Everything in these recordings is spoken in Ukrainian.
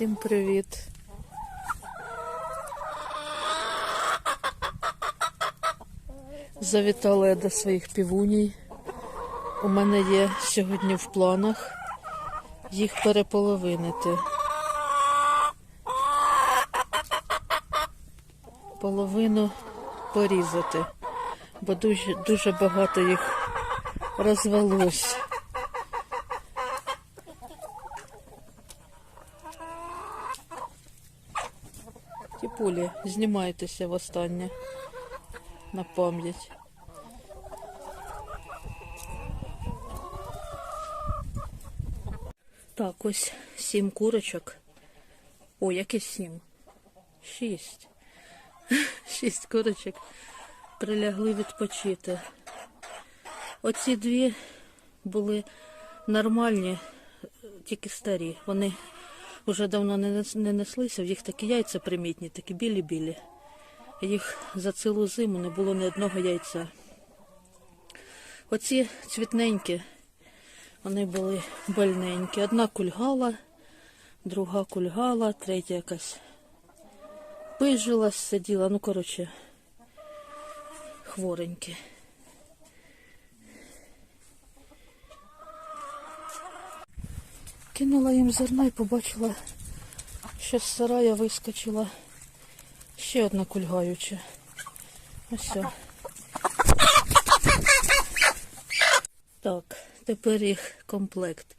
Всім привіт. Завітала я до своїх півуній. У мене є сьогодні в планах їх переполовинити. Половину порізати, бо дуже, дуже багато їх розвелось. Тіпулі, знімайтеся востаннє на пам'ять. Так, ось сім курочок. О, яке сім? Шість. Шість курочок прилягли відпочити. Оці дві були нормальні, тільки старі. Вони вже давно не не неслися, в їх такі яйця примітні, такі білі-білі. Їх за цілу зиму не було ні одного яйця. Оці цвітненькі, вони були больненькі. Одна кульгала, друга кульгала, третя якась пижилась, сиділа. Ну, коротше, хворенькі. Кинула їм зерна і побачила, що з сарая вискочила ще одна кульгаюча. Ось. Так, тепер їх комплект.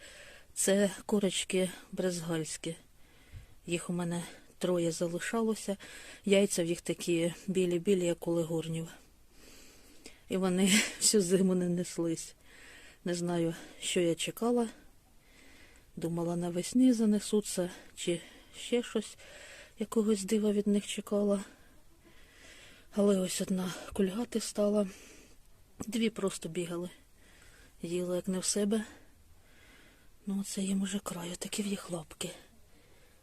Це курочки брезгальські. Їх у мене троє залишалося. Яйця в їх такі білі-білі, як у легорнів. І вони всю зиму не неслись. Не знаю, що я чекала. Думала, навесні занесуться, чи ще щось, якогось дива від них чекала. Але ось одна кульгати стала. Дві просто бігали. Їла як не в себе. Ну, це їм уже краю, такі в їх лапки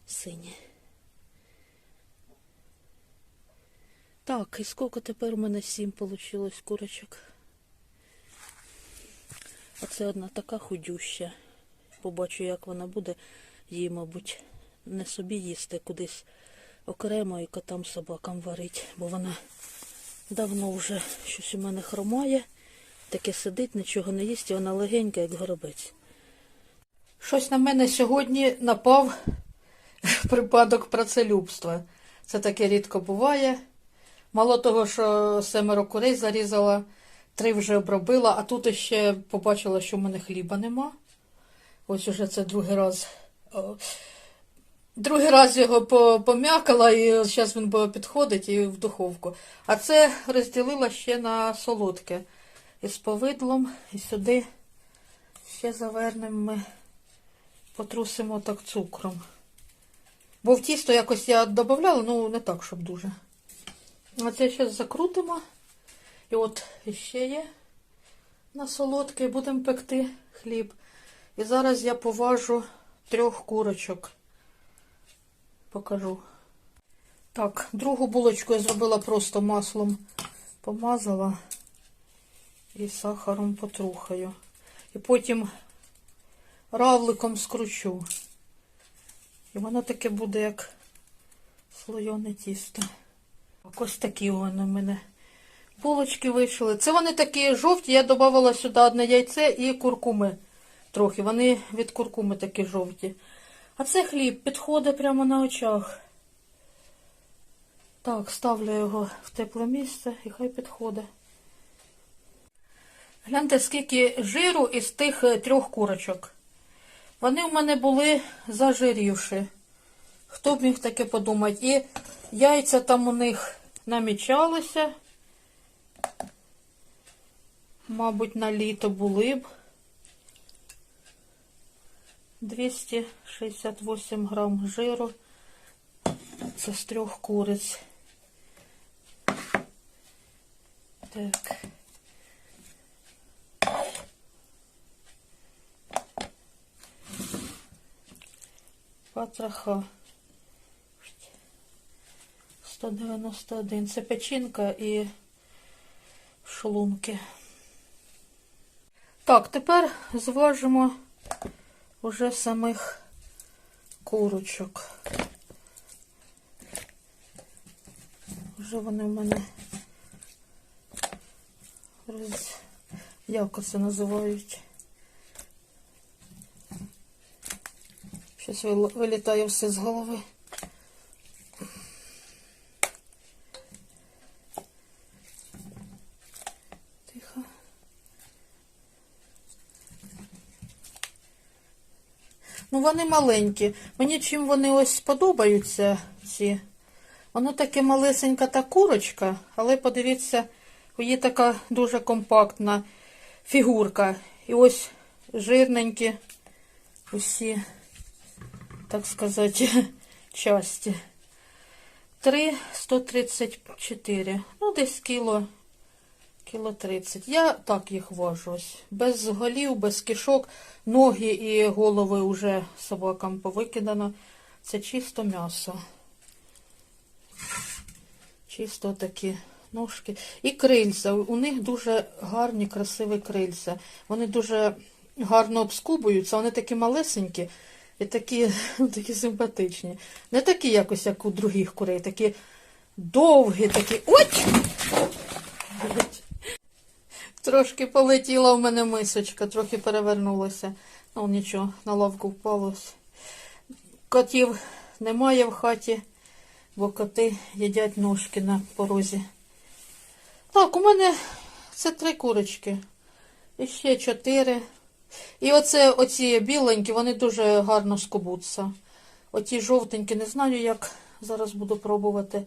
сині. Так, і скільки тепер у мене сім вийшло курочок. Оце одна така худюща. Побачу, як вона буде. Її, мабуть, не собі їсти кудись окремо і котам собакам варить, бо вона давно вже щось у мене хромає, таке сидить, нічого не їсть, і вона легенька, як горобець. Щось на мене сьогодні напав припадок працелюбства. Це таке рідко буває. Мало того, що семеро курей зарізала, три вже обробила, а тут ще побачила, що в мене хліба нема. Ось уже це другий раз. Другий раз його пом'якала, і зараз він підходить і в духовку. А це розділила ще на солодке. Із повидлом, і сюди ще завернемо ми, потрусимо так цукром. Бо в тісто якось я додавала, ну не так, щоб дуже. А це зараз закрутимо. І от ще є на солодке, будемо пекти хліб. І зараз я поважу трьох курочок. Покажу. Так, другу булочку я зробила просто маслом помазала і сахаром потрухаю. І потім равликом скручу. І воно таке буде, як слойоне тісто. Ось такі вони в мене булочки вийшли. Це вони такі жовті, я додавала сюди одне яйце і куркуми трохи. Вони від куркуми такі жовті. А це хліб підходить прямо на очах. Так, ставлю його в тепле місце і хай підходить. Гляньте, скільки жиру із тих е, трьох курочок. Вони в мене були зажирівши. Хто б міг таке подумати? І яйця там у них намічалися. Мабуть, на літо були б. 268 грам жиру. Це з трьох куриць. Так. Патраха. 191. Це печінка і шлунки. Так, тепер зважимо уже самих курочок. Вже вони в мене роз... явко це називають. Щось вилітає все з голови. Ну, вони маленькі. Мені чим вони ось подобаються ці. Воно таке малесенька та курочка, але подивіться, її така дуже компактна фігурка. І ось жирненькі усі, так сказати, часті. 3 134. Ну, десь кіло, кіло 30. Я так їх важу. ось. Без голів, без кишок, ноги і голови вже собакам повикидано. Це чисто м'ясо. Чисто такі ножки. І крильця. У них дуже гарні, красиві крильця. Вони дуже гарно обскубуються, вони такі малесенькі і такі, такі симпатичні. Не такі якось, як у других курей, такі довгі, такі. Ой! Трошки полетіла у мене мисочка, трохи перевернулася. Ну, нічого, на лавку впалось. Котів немає в хаті, бо коти їдять ножки на порозі. Так, у мене це три курочки. І ще чотири. І оце оці біленькі, вони дуже гарно скобуться. Оті жовтенькі, не знаю, як зараз буду пробувати.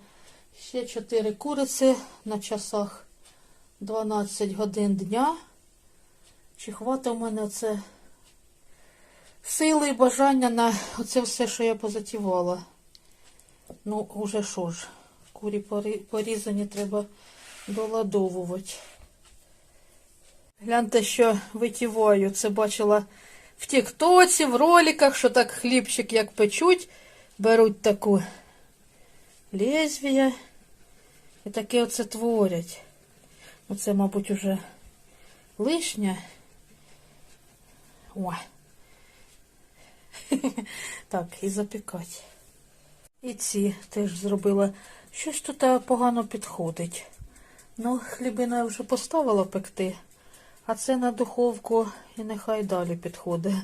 Ще чотири куриці на часах 12 годин дня. Чи хватить у мене це сили і бажання на оце все, що я позатівала. Ну, уже що ж, курі порізані треба доладовувати. Гляньте, що витіваю. Це бачила в тіктоці, в роликах, що так хлібчик як печуть, беруть таку лезвія і таке оце творять. Оце, мабуть, уже лишнє. Ой. Так, і запікати. І ці теж зробила. Щось тут погано підходить. Ну, хлібина я вже поставила пекти, а це на духовку і нехай далі підходить.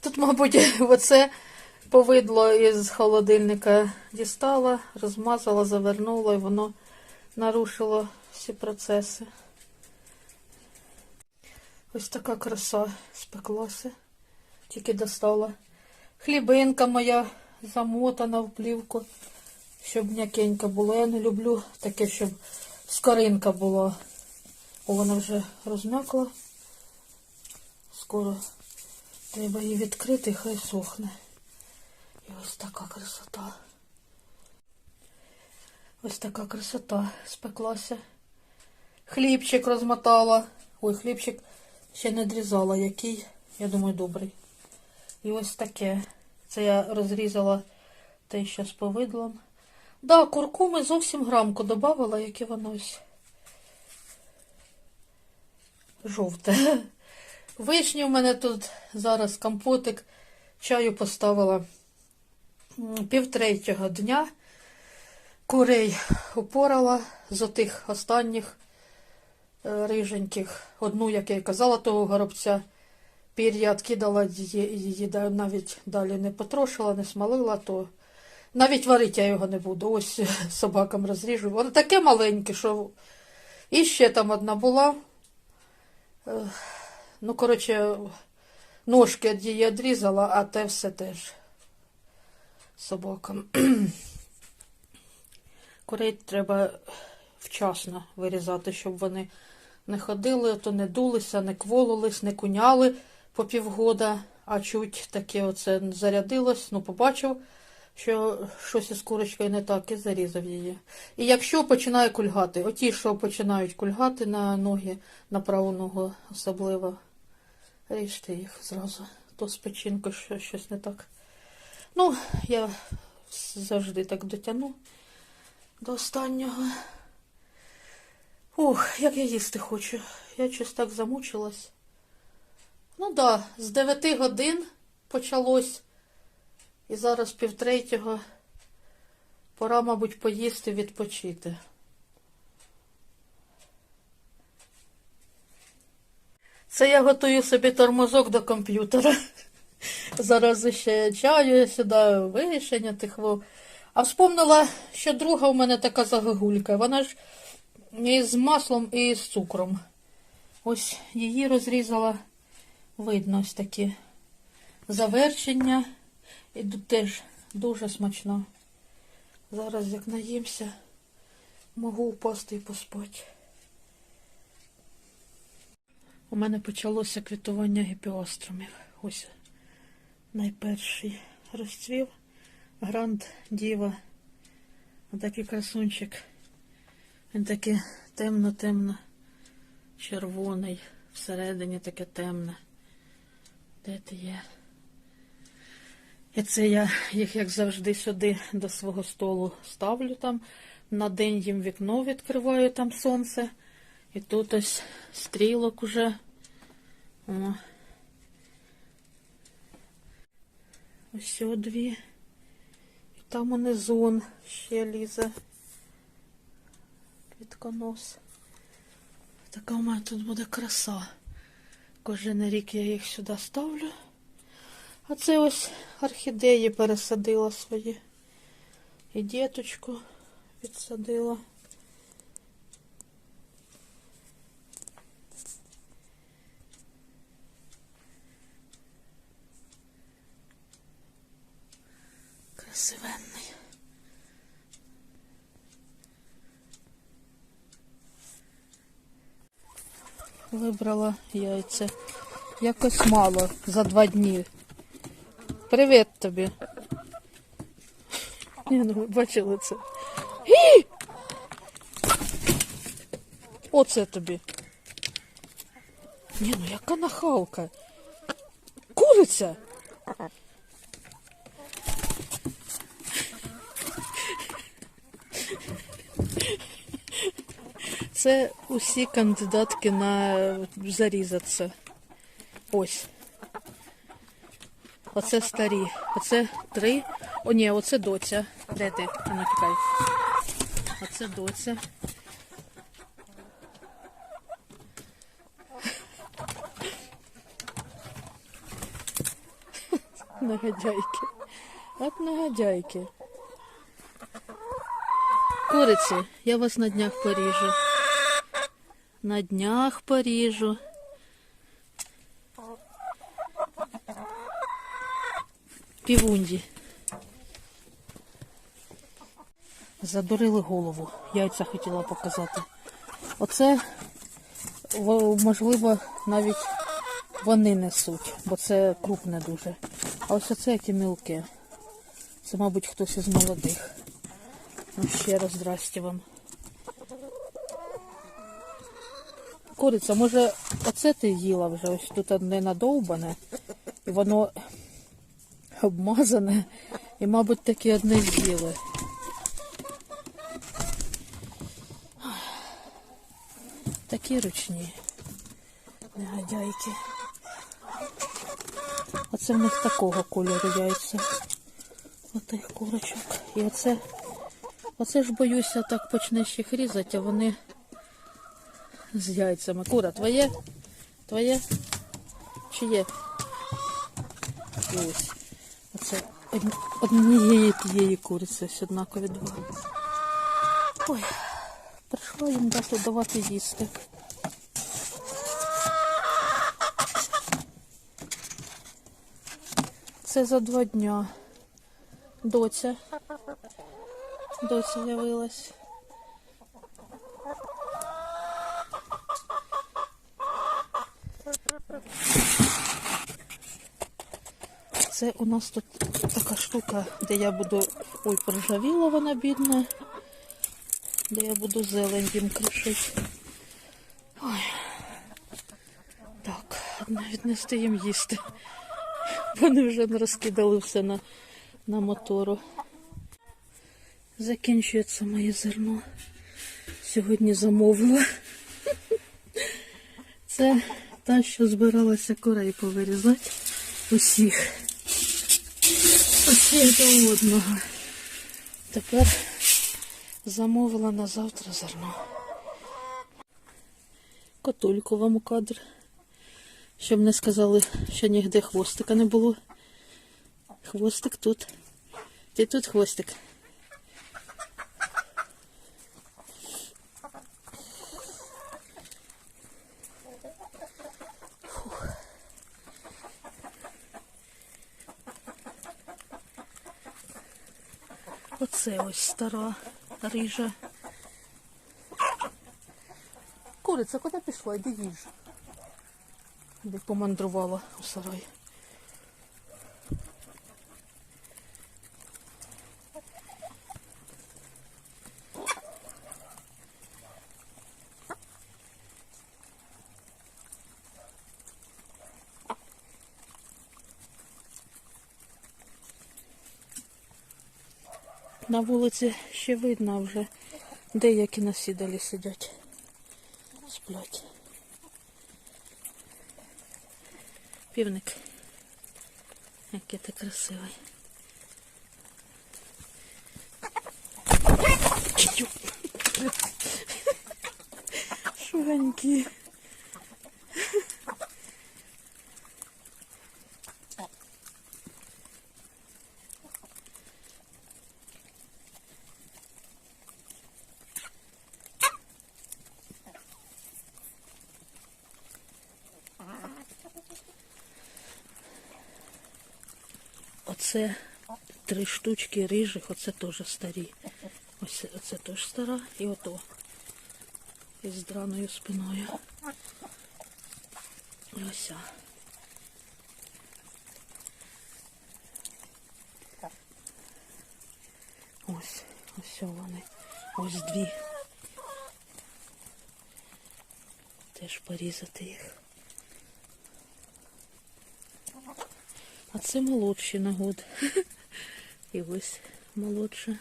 Тут, мабуть, оце повидло із холодильника дістала, розмазала, завернула, і воно нарушило всі процеси. Ось така краса спеклася, тільки достала. Хлібинка моя замотана в плівку, щоб м'якенька була. Я не люблю таке, щоб скоринка була. О, вона вже розм'якла. Скоро треба її відкрити, хай сохне. І ось така красота. Ось така красота спеклася. Хлібчик розмотала. Ой, хлібчик ще не дрізала, який, я думаю, добрий. І ось таке. Це я розрізала те, що з повидлом. Да, куркуми зовсім грамку додавала, яке воно ось жовте. Вишні в мене тут зараз компотик. Чаю поставила півтретього дня. Курей упорала з отих останніх риженьких. Одну, як я й казала, того горобця. Пір'я відкидала її, навіть далі не потрошила, не смалила, то навіть варити я його не буду. Ось собакам розріжу. Воно таке маленьке, що і ще там одна була. Е, Ну, коротше, ножки її відрізала, а те все теж собакам. Курей треба вчасно вирізати, щоб вони не ходили, то не дулися, не кволились, не куняли по півгода, а чуть таке оце зарядилось, ну побачив, що щось із курочкою не так, і зарізав її. І якщо починає кульгати, оті, що починають кульгати на ноги, на праву ногу особливо, ріжте їх зразу. То з печінкою що- щось не так. Ну, я завжди так дотягну до останнього. Ух, як я їсти хочу. Я щось так замучилась. Ну да, з 9 годин почалось. І зараз півтретього. Пора, мабуть, поїсти відпочити. Це я готую собі тормозок до комп'ютера. Зараз ще чаю, сюди вишення тихво. А вспомнила, що друга у мене така загогулька. Вона ж з маслом, і з цукром. Ось її розрізала. Видно ось такі завершення. І тут теж дуже смачно. Зараз як наїмся, можу впасти і поспати. У мене почалося квітування гіпіостромів. Ось найперший розцвів. Гранд Діва. Отакий красунчик. Він такий темно-темно червоний. Всередині таке темне. Де ти є? І це я їх, як завжди, сюди до свого столу ставлю там. На день їм вікно відкриваю, там сонце. І тут ось стрілок уже. О. Ось дві. І там унизу ще лізе. Квітконос. Така у мене тут буде краса. Кожен рік я їх сюди ставлю. А це ось орхідеї пересадила свої. І діточку підсадила. Красивенний. Вибрала яйця. Якось мало за два дні. Привіт тобі. Ні, ну ви бачили це. Гі! Оце тобі. Ні, ну яка нахалка. Куриця. Це усі кандидатки на зарізатися. Ось. Оце старі. Оце три. О, ні, оце доця. Де ти? А ну тікай. Оце доця. Нагадяйки. От нагадяйки. Куриці, я вас на днях поріжу. На днях поріжу. Півунді. Задурили голову. Яйця хотіла показати. Оце, можливо, навіть вони несуть, бо це крупне дуже. А ось оце які мілки. Це, мабуть, хтось із молодих. Ну, ще раз здрасте вам. Куриця, може, оце ти їла вже? Ось тут одне надовбане, і воно обмазане, і, мабуть, таке одне з'їли. Такі ручні негодяйки. Оце в них такого кольору яйця. Отих курочок. І оце, оце ж боюся, так почнеш їх різати, а вони з яйцями. Кура, твоє? Твоє? Чи є? І ось. Оце однієї тієї куриці, ось однакові два. Ой, прийшла їм дати давати їсти. Це за два дня. Доця. Доця явилась. У нас тут така штука, де я буду... Ой, проржавіла вона бідна. Де я буду зелень їм кришити. Ой. Так, віднести їм їсти. Вони вже розкидали все на, на мотору. Закінчується моє зерно. Сьогодні замовила. Це та, що збиралася курей повирізати. Усіх. До одного. Тепер замовила на завтра зерно. Котульку вам у кадр. Щоб не сказали, що нігде хвостика не було. Хвостик тут. Ти тут хвостик. Оце ось стара рижа. Куриця, куди пішла? Йди їж. Де помандрувала у сарай. На вулиці ще видно вже деякі насідалі сидять. Сплять. Півник. Який ти красивий. Чу. Оце три штучки рижих, оце теж старі. Ось оце теж стара і ото. Із драною спиною. І ось. Ось, ось вони. Ось дві. Теж порізати їх. А це молодші на год. І ось молодша.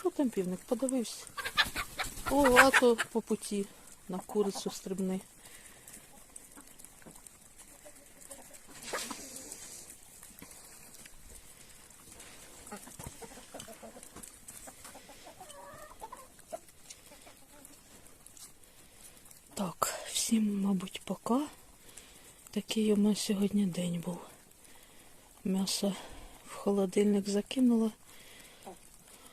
Що там півник? Подивився. О, а то по путі на курицю стрибни. Так, всім, мабуть, пока. Такий у нас сьогодні день був. М'ясо в холодильник закинула.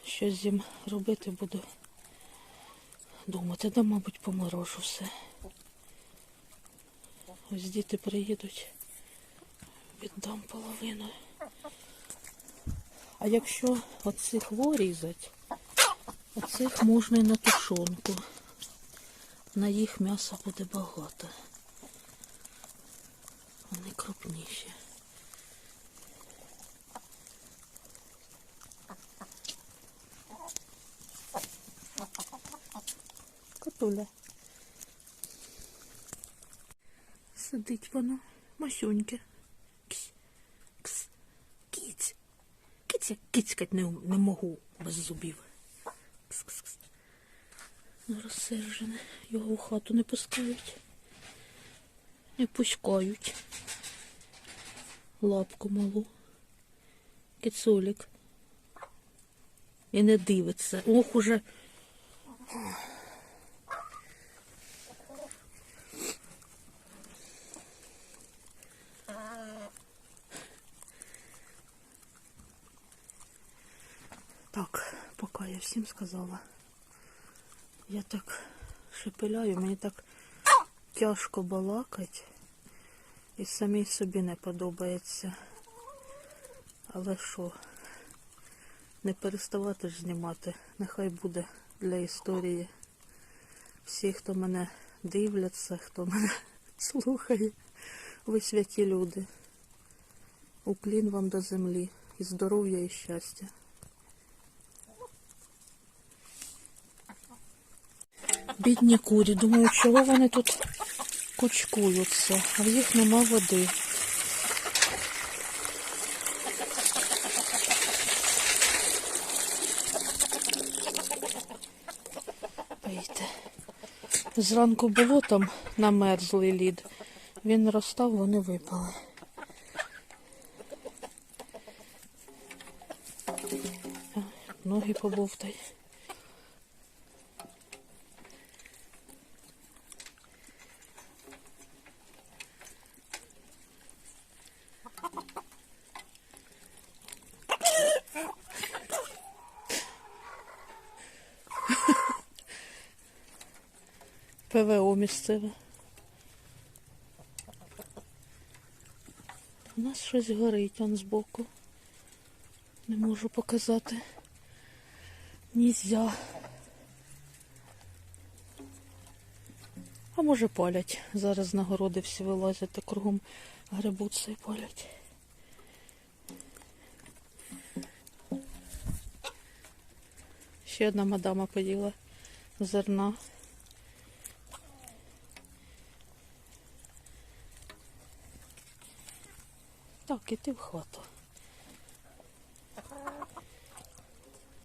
Що з ним робити буду думати, да, мабуть, поморожу все. Ось діти приїдуть, віддам половину. А якщо оцих ворізать, оцих можна і на тушонку. На їх м'яса буде багато. Крупніші. Котуля. Сидить воно, масюньке. Кс, кіць. Кіць, я кіцькать не, не можу без зубів. Кс, кс, кс. Розсержене. Його в хату не пускають. Не пускають. Лапку малу. Кицулік. І не дивиться. Ох уже. Так, поки я всім сказала. Я так шепеляю, мені так тяжко балакать і самій собі не подобається. Але що, не переставати ж знімати. Нехай буде для історії. Всі, хто мене дивляться, хто мене слухає, ви святі люди. Уклін вам до землі і здоров'я і щастя. Бідні курі, думаю, чого вони тут кучкуються, а в їх нема води. Пийте. Зранку було там намерзлий лід. Він розстав, вони випали. Ноги побовтай. Місцеве. У нас щось горить он збоку. Не можу показати. Нізя. А може палять. Зараз на городи всі вилазять та кругом грибуться і палять. Ще одна мадама поділа зерна. Так, іти в хату.